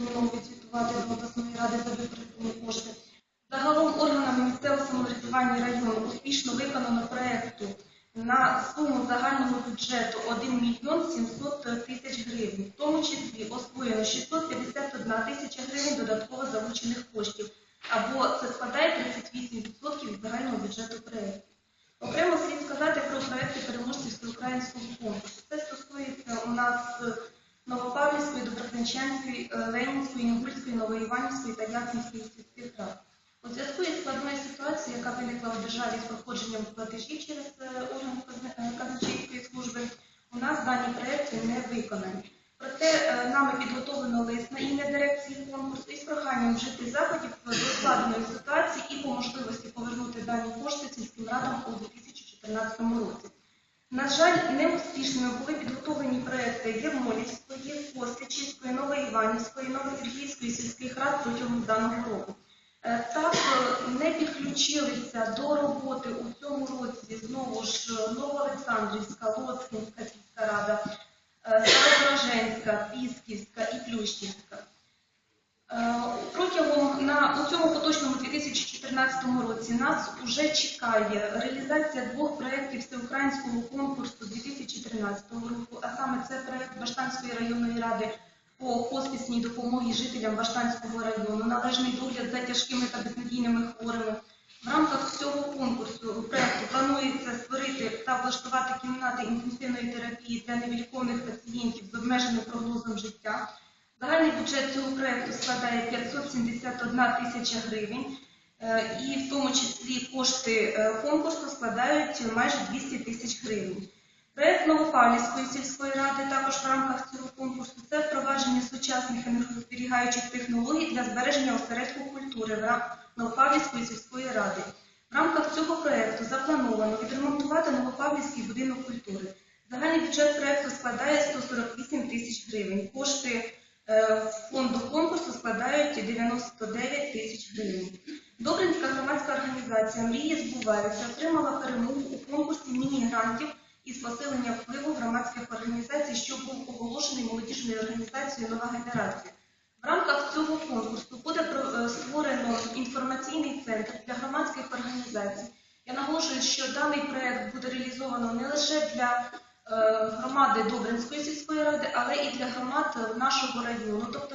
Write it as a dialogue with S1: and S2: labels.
S1: терміново відзвітувати до обласної ради за використані кошти. Загалом органами місцевого самоврядування району успішно виконано проекту на суму загального бюджету 1 мільйон 700 тисяч гривень. В тому числі освоєно 651 тисяча гривень додатково залучених коштів, або це складає 38% від загального бюджету проекту. Окремо слід сказати про проекти переможців всеукраїнського конкурсу. Це стосується у нас Добротничанської, е, Ленінської, Інгульської, Новоіванівської та Ясенської сільських рад. У зв'язку із складною ситуацією, яка виникла у державі з проходженням платежів через е, органи е, казначейської служби, у нас дані проекти не виконані. Проте нами підготовлено лист на ім'я дирекції конкурсу із проханням вжити заходів до складеної ситуації і по можливості повернути дані кошти сільським радам у 2014 році. На жаль, неуспішними були підготовлені Костичівської, Новоіванівської, Новосергійської сільських рад протягом даного року. Е, Так, е, не підключилися до роботи у цьому році знову ж е, Новоолександрівська, Лоцкінська сільська рада, Старображенська, Пісківська і Плющівська. Протягом на у цьому поточному 2014 році нас вже чекає реалізація двох проєктів всеукраїнського конкурсу 2013 року, а саме це проєкт Баштанської районної ради по хоспісній допомогі жителям Баштанського району, належний догляд за тяжкими та безнадійними хворими. В рамках цього конкурсу проєкту планується створити та влаштувати кімнати інтенсивної терапії для невіліковних пацієнтів з обмеженим прогнозом життя. Загальний бюджет цього проєкту складає 571 тисяча гривень, е, і в тому числі кошти е, конкурсу складають майже 200 тисяч гривень. Проєкт Новопавлівської сільської ради також в рамках цього конкурсу це сучасних енергозберігаючих технологій для збереження осередку культури Новопавлівської сільської ради. В рамках цього проєкту заплановано відремонтувати Новопавлівський будинок культури. Загальний бюджет проєкту складає 148 тисяч гривень. Кошти е, фонду конкурсу складають 99 тисяч гривень. Добринська громадська організація Мрії збуваються отримала перемогу у конкурсі міні-грантів із посилення впливу громадських організацій, що був оголошений молодіжною організацією Нова генерація. В рамках цього конкурсу буде е, створено інформаційний центр для громадських організацій. Я наголошую, що даний проект буде реалізовано не лише для е, громади Добринської сільської ради, але і для громад нашого району. Тобто